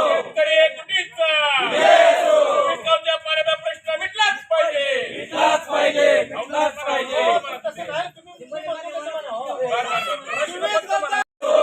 शेतकरी एकजुटीचा पिकाच्या पाण्याचा प्रश्न मिटलाच पाहिजे मिटलाच पाहिजे मिटलाच पाहिजे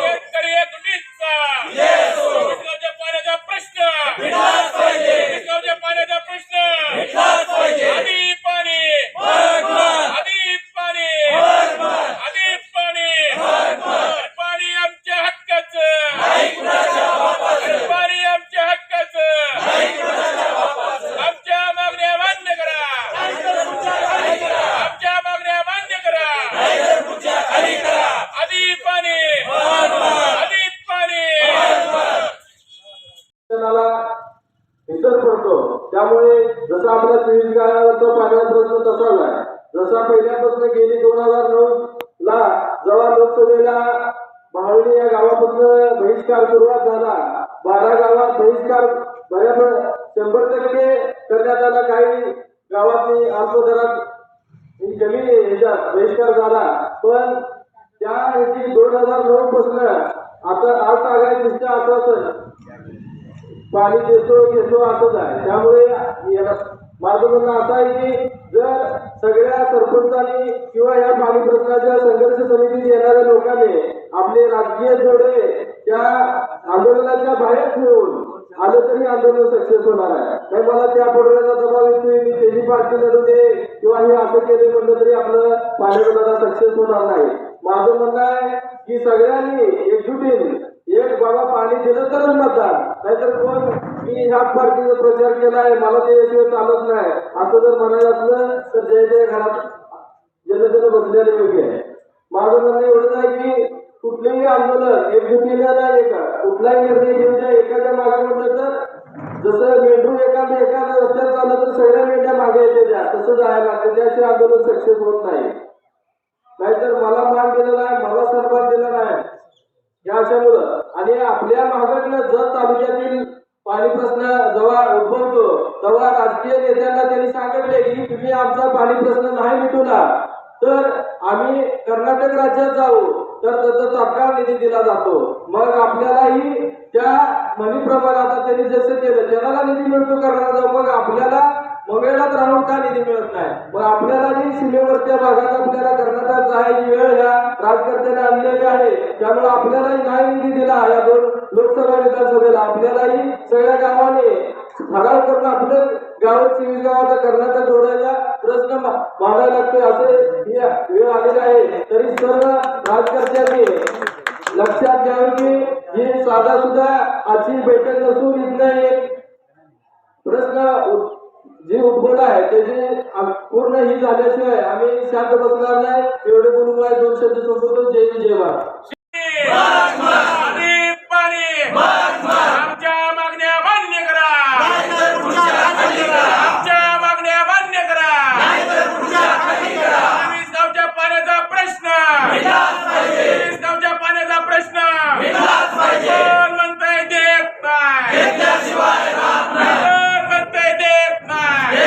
शेतकरी एकजुटीचा पिकाच्या पाण्याचा प्रश्न मिटलाच पाहिजे पिकाच्या पाण्याचा प्रश्न मिटलाच पाहिजे आधी पाणी आधी पाणी आधी पाणी पाणी आमच्या हक्काचं पाणी आमच्या हक्काचं आमच्या मागण्या मान्य करा आमच्या मागण्या मान्य करा आधी पाणी आधी पाणी शिक्षणाला इतर पडतो त्यामुळे जसा आपला चोवीस गावाचा पाण्याचा प्रश्न तसाच आहे जसा पहिल्यापासून गेली दोन हजार नऊ ला जेव्हा लोकसभेला भावली या गावापासून बहिष्कार सुरुवात झाला बारा गावात बहिष्कार बऱ्यापैकी शंभर टक्के करण्यात आला काही गावातली अल्पदरात ही कमी ह्याच्यात बहिष्कार झाला. पण त्या ह्याची दोन हजार नऊ पासून आता आज आगाय नुसतं आश्वासन पाणी देतो घेतो असंच आहे. त्यामुळे याला माझं म्हणणं असं आहे की जर सगळ्या सरपंचांनी किंवा या पाणी प्रश्नाच्या संघर्ष समितीत येणाऱ्या लोकांनी आपले राजकीय जोडे त्या आंदोलनाच्या बाहेर ठेवून आलं तरी आंदोलन सक्सेस होणार आहे. नाही मला त्या पडव्याचा दबाव येतोय मी त्याची पार्टी लढू दे किंवा हे असं केलं म्हणलं तरी आपलं पाण्याचा सक्सेस होणार नाही. माझं म्हणणं आहे की सगळ्यांनी एकजुटीने एक बाबा पाणी दिलं तरच मतदान. नाहीतर कोण? मी ह्या पार्टीचा प्रचार केला आहे मला त्याशिवाय चालत नाही. असं जर म्हणायचं असलं तर जय जय घरात जनतेनं बसलेलं योग्य आहे. माझं म्हणणं एवढंच आहे की कुठलेही आंदोलन एकजुटीला नाही का कुठलाही निर्णय घेऊन द्या एखाद्या मागे म्हटलं तर जसं मेंढू एखाद्या एखाद्या रस्त्यात चाललं तर सगळ्या मेंढ्या मागे येते द्या तसं जायला लागतं. त्याशिवाय आंदोलन सक्सेस होत नाही. नाहीतर मला मान दिला नाही मला सन्मान दिला नाही. या अशामुळं. आणि आपल्या महागडनं जत तालुक्यातील पाणी प्रश्न जेव्हा उद्भवतो तेव्हा राजकीय नेत्यांना त्यांनी सांगितले की तुम्ही आमचा पाणी प्रश्न नाही मिटवला. तर आम्ही कर्नाटक राज्यात जाऊ. तर त्याचा तात्काळ निधी दिला जातो. मग आपल्यालाही त्या म्हणीप्रमाणे आता त्यांनी जसं केलं जनाला निधी मिळतो करणार मग आपल्याला मंगळात राहून का निधी मिळत नाही? मग आपल्याला जी सीमेवरच्या भागात आपल्याला कर्नाटक जायची वेळ ह्या राजकर्त्याने आणलेली आहे. त्यामुळे आपल्यालाही नाही निधी दिला. या दोन लोकसभा विधानसभेला आपल्यालाही सगळ्या गावाने ठराव करून आपलं गाव चोवीस गावाचा कर्नाटक जोडायचा प्रश्न मा- मांडायला लागतोय असे वेळ आलेले आहे. तरी सर्व राजकर्त्यांनी लक्षात घ्यावे की ही साधा सुद्धा आजची बैठक नसून इथनं एक प्रश्न जे उद्भवला आहे त्याची पूर्ण ही झाल्याशिवाय आम्ही शांत बसणार नाही. एवढे बोलून दोन शब्द संपवतो. जय जय महाराज आधी पाणी आमच्या मागण्या मान्य करा आमच्या मागण्या मान्य करा वीस गावच्या पाण्याचा प्रश्न वीस गावच्या पाण्याचा प्रश्न कोण म्हणतंय देत नाही कोण म्हणतंय देत नाही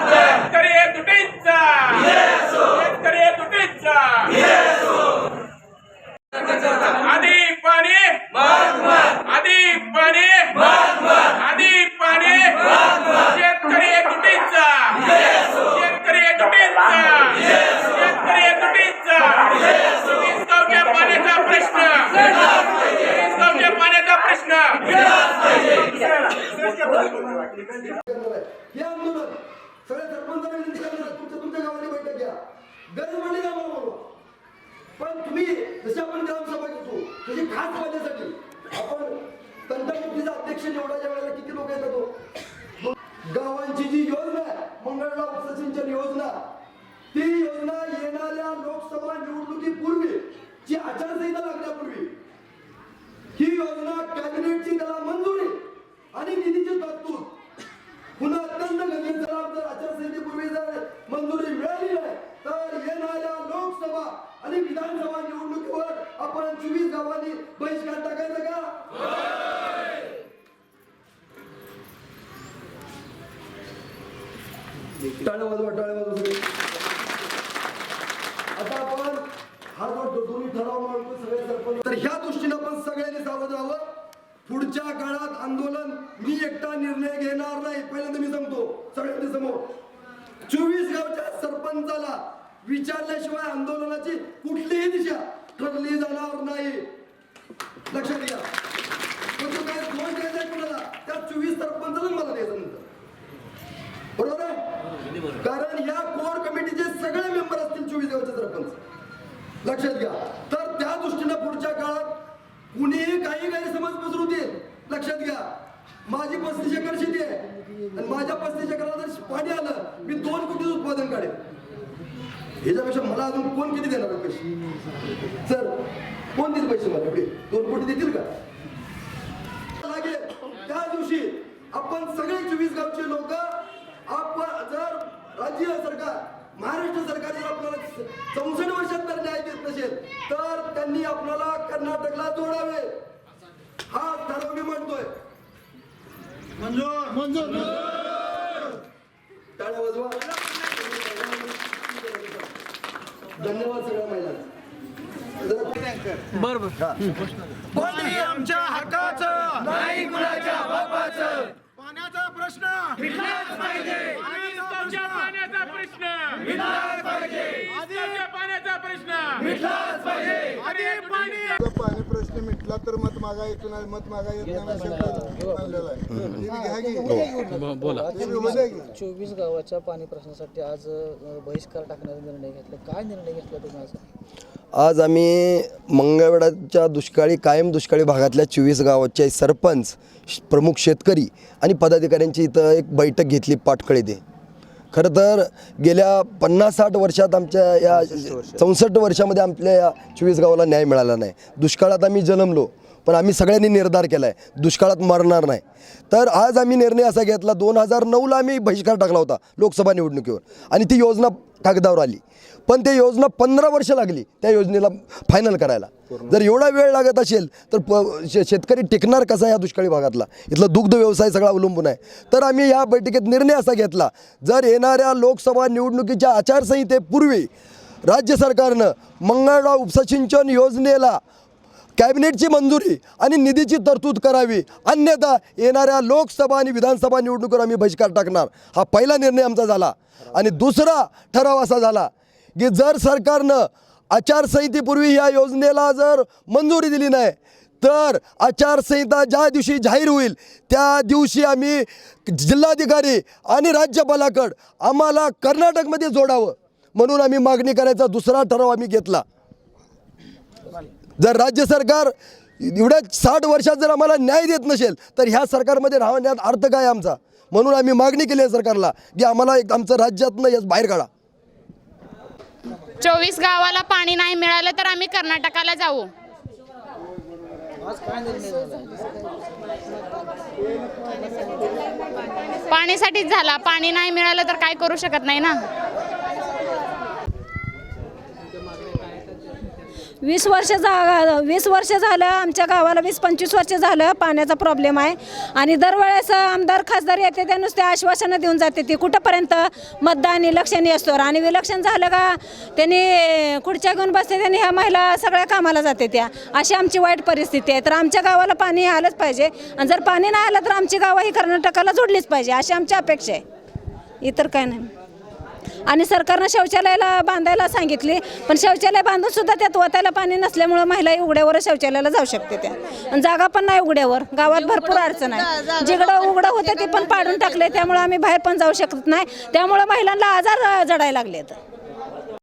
शेतकरी एकजुटीचा शेतकरी एकजुटीचा आधी पाणी आधी पाणी आधी पाणी शेतकरी एकजुटीचा शेतकरी एकजुटीचा शेतकरी एकजुटीचा वीस गावच्या पाण्याचा प्रश्न वीस गावच्या पाण्याचा प्रश्न हे आंदोलन सगळ्या सरपंचांना विनंती करणार तुमच्या तुमच्या गावाची बैठक घ्या गरज पडली ना बोलवा पण तुम्ही जशी आपण ग्रामसभा घेतो त्याची खास माझ्यासाठी आपण तंटामुक्तीचा अध्यक्ष निवडायच्या वेळेला किती लोक येतात हो? गावांची जी योजना आहे मंगळला उपसिंचन योजना ती योजना येणाऱ्या लोकसभा निवडणुकीपूर्वी ची आचारसंहिता लागण्यापूर्वी ही योजना कॅबिनेटची त्याला मंजुरी आणि निधीची तरतूद पुन्हा अत्यंत गंभीर जर जर आचारसंहितेपूर्वी जर मंजुरी मिळाली नाही तर येणाऱ्या लोकसभा आणि विधानसभा निवडणुकीवर आपण चोवीस गावांनी बहिष्कार टाकायचा का? टाळ्या वाजवा टाळ्या वाजवा सगळे. आता आपण हा जो मांडतो दोन्ही ठराव मांडतो सगळे सरपंच तर ह्या दृष्टीनं पण सगळ्यांनी सावध राहावं पुढच्या काळात आंदोलन मी एकटा निर्णय घेणार नाही. पहिल्यांदा मी सांगतो सगळ्यांनी समोर चोवीस गावच्या सरपंचाला विचारल्याशिवाय आंदोलनाची कुठलीही दिशा ठरली जाणार नाही. लक्षात घ्या. पण द्यायचा कुणाला? त्या चोवीस सरपंचाला मला द्यायचं नंतर बरोबर आहे? कारण या कोर कमिटीचे सगळे मेंबर असतील चोवीस गावचे सरपंच. लक्षात घ्या तर त्या दृष्टीनं पुढच्या काळात कुणीही काही गैरसमज पसरू देईल लक्षात घ्या माझी पस्तीस एकर शेती आहे आणि माझ्या पस्तीस एकराला जर पाणी आलं मी दोन कोटी उत्पादन काढेन. ह्याच्यापेक्षा मला अजून कोण किती देणार पैसे? सर कोण देईल पैसे मला एवढे? दोन कोटी देतील का? लागेल त्या दिवशी आपण सगळे चोवीस गावचे लोक आपण जर राज्य सरकार महाराष्ट्र सरकार जर आपल्याला चौसष्ट वर्षात जर न्याय देत नसेल तर त्यांनी आपल्याला कर्नाटकला जोडावे. हा ठराव मी म्हणतोय टाळ्या वाजवा. धन्यवाद सगळ्या महिलांना. पाणी आमच्या हक्काचं नाही कुणाच्या बापाचं. पाण्याचा प्रश्न. पाण्याचा पाण्याचा प्रश्न. पाण्याचा पाण्याचा प्रश्न. अरे पाणी पाणी प्रश्न मिटला तर मत मागा येतो नाही मत मागा येत नाही असा शब्द मांडलेला आहे. ते बी घ्या की. ते बी होऊ द्या की. चोवीस गावाच्या पाणी प्रश्नासाठी आज बहिष्कार टाकण्याचा निर्णय घेतला. काय निर्णय घेतला तुम्ही आज? आज आम्ही मंगळवेढाच्या दुष्काळी कायम दुष्काळी भागातल्या चोवीस गावाचे सरपंच श- प्रमुख शेतकरी आणि पदाधिकाऱ्यांची इथं एक बैठक घेतली पाटकळे ते खरं तर गेल्या पन्नास साठ वर्षात आमच्या या चौसष्ट वर्षामध्ये आपल्या या चोवीस गावाला न्याय मिळाला नाही. दुष्काळात आम्ही जन्मलो. पण आम्ही सगळ्यांनी निर्धार केला आहे दुष्काळात मरणार नाही. तर आज आम्ही निर्णय असा घेतला दोन हजार नऊला आम्ही बहिष्कार टाकला होता लोकसभा निवडणुकीवर. आणि ती योजना कागदावर आली. पण ते योजना पंधरा वर्ष लागली त्या योजनेला फायनल करायला. जर एवढा वेळ लागत असेल तर प शेतकरी टिकणार कसा या दुष्काळी भागातला? इथला दुग्ध व्यवसाय सगळा अवलंबून आहे. तर आम्ही या बैठकीत निर्णय असा घेतला जर येणाऱ्या लोकसभा निवडणुकीच्या आचारसंहितेपूर्वी राज्य सरकारनं मंगळराव उपसिंचन योजनेला कॅबिनेटची मंजुरी आणि निधीची तरतूद करावी. अन्यथा येणाऱ्या लोकसभा आणि विधानसभा निवडणुकीवर आम्ही बहिष्कार टाकणार. हा पहिला निर्णय आमचा झाला. आणि दुसरा ठराव असा झाला की जर सरकारनं आचारसंहितेपूर्वी या योजनेला जर मंजुरी दिली नाही तर आचारसंहिता ज्या दिवशी जाहीर होईल त्या दिवशी आम्ही जिल्हाधिकारी आणि राज्यपालाकडं आम्हाला कर्नाटकमध्ये जोडावं म्हणून आम्ही मागणी करायचा दुसरा ठराव आम्ही घेतला. जर राज्य सरकार एवढ्या साठ वर्षात जर आम्हाला न्याय देत नसेल तर ह्या सरकारमध्ये राहण्यात अर्थ काय आमचा? म्हणून आम्ही मागणी केली आहे सरकारला की आम्हाला एक आमचं राज्यातनं याच बाहेर काढा. चोवीस गावाला पाणी नाही मिळालं तर आम्ही कर्नाटकाला जाऊ. पाण्यासाठीच पाणीसाठीच झाला. पाणी नाही मिळालं तर काय करू शकत नाही ना? वीस वर्ष जा वीस वर्ष झालं आमच्या गावाला वीस पंचवीस वर्ष झालं पाण्याचा प्रॉब्लेम आहे. आणि दरवेळेस आमदार खासदार येते त्या नुसते आश्वासनं देऊन जाते ती. कुठंपर्यंत? मतदान इलेक्शन असतो आणि विलक्षण झालं का त्यांनी खुर्च्या घेऊन बसते त्यांनी ह्या महिला सगळ्या कामाला जाते त्या. अशी आमची वाईट परिस्थिती आहे. तर आमच्या गावाला पाणी आलंच पाहिजे. आणि जर पाणी नाही आलं तर आमची गावं ही कर्नाटकाला जोडलीच पाहिजे. अशी आमची अपेक्षा आहे. इतर काय नाही. आणि सरकारनं शौचालयाला बांधायला सांगितली पण शौचालय बांधून सुद्धा त्यात ओतायला पाणी नसल्यामुळं महिला उघड्यावर शौचालयाला जाऊ शकते त्या. आणि जागा पण नाही उघड्यावर गावात भरपूर अडचण आहे. जिकडं उघडं होतं ते पण पाडून टाकले त्यामुळे आम्ही बाहेर पण जाऊ शकत नाही. त्यामुळे महिलांना आजार जडायला लागले